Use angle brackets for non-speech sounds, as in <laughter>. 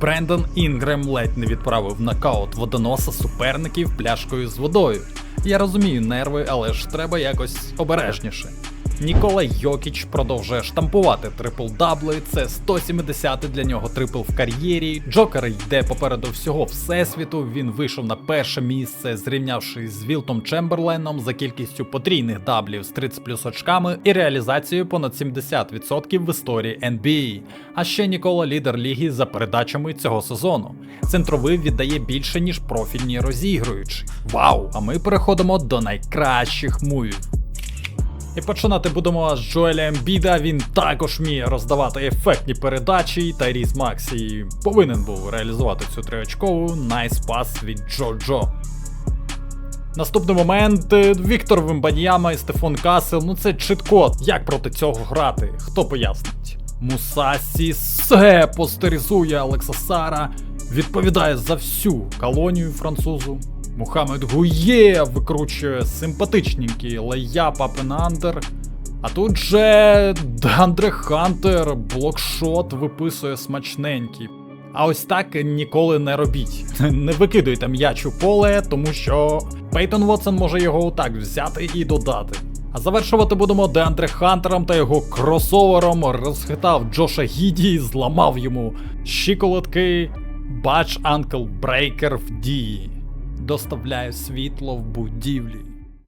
Брендон Інгрем ледь не відправив нокаут водоноса суперників пляшкою з водою. Я розумію нерви, але ж треба якось обережніше. Нікола Йокіч продовжує штампувати трипл-дабли, це 170 для нього трипл в кар'єрі. Джокер йде попереду всього всесвіту. Він вийшов на перше місце, зрівнявшись з Вілтом Чемберленом за кількістю потрійних даблів з 30 плюс очками і реалізацією понад 70% в історії NBA. А ще Нікола лідер ліги за передачами цього сезону. Центровий віддає більше, ніж профільні розігруючі. Вау! А ми переходимо до найкращих мувів. І починати будемо з Джоеля Ембіда. Він також вміє роздавати ефектні передачі. Тайріс Максі повинен був реалізувати цю триочкову найс-пас від Джо-Джо. Наступний момент е, Віктор Вимбаньяма і Стефон Касел. Ну це чит-код. Як проти цього грати? Хто пояснить? Мусасі все постеризує Алекса Сара. Відповідає за всю колонію французу. Мухаммед Гує викручує симпатичненький леяп апенандер. А тут же Дандре Хантер блокшот виписує смачненький. А ось так ніколи не робіть. <laughs> Не викидуйте м'яч у поле, тому що Пейтон Вотсон може його так взяти і додати. А завершувати будемо Деандре Хантером та його кросовером розхитав Джоша Гіді зламав йому щиколотки. Бач Анкл Брейкер в дії. Доставляє світло в будівлі.